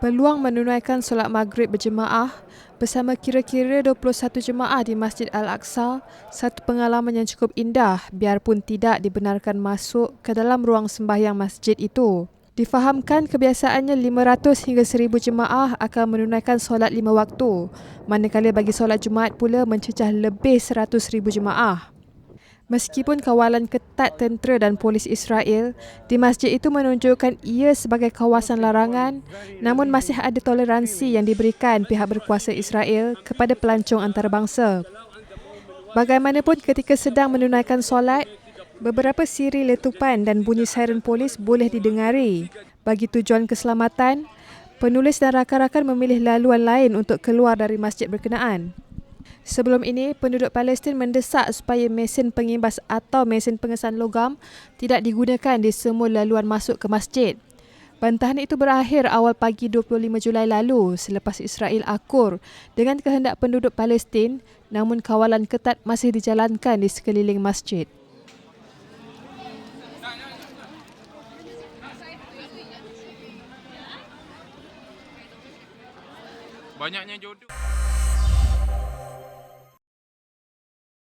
Peluang menunaikan solat maghrib berjemaah bersama kira-kira 21 jemaah di Masjid Al-Aqsa satu pengalaman yang cukup indah biarpun tidak dibenarkan masuk ke dalam ruang sembahyang masjid itu. Difahamkan kebiasaannya 500 hingga 1000 jemaah akan menunaikan solat lima waktu, manakala bagi solat Jumaat pula mencecah lebih 100,000 jemaah. Meskipun kawalan ketat tentera dan polis Israel di masjid itu menunjukkan ia sebagai kawasan larangan, namun masih ada toleransi yang diberikan pihak berkuasa Israel kepada pelancong antarabangsa. Bagaimanapun ketika sedang menunaikan solat, beberapa siri letupan dan bunyi siren polis boleh didengari. Bagi tujuan keselamatan, penulis dan rakan-rakan memilih laluan lain untuk keluar dari masjid berkenaan. Sebelum ini, penduduk Palestin mendesak supaya mesin pengimbas atau mesin pengesan logam tidak digunakan di semua laluan masuk ke masjid. Bantahan itu berakhir awal pagi 25 Julai lalu selepas Israel akur dengan kehendak penduduk Palestin namun kawalan ketat masih dijalankan di sekeliling masjid. Banyaknya jodoh.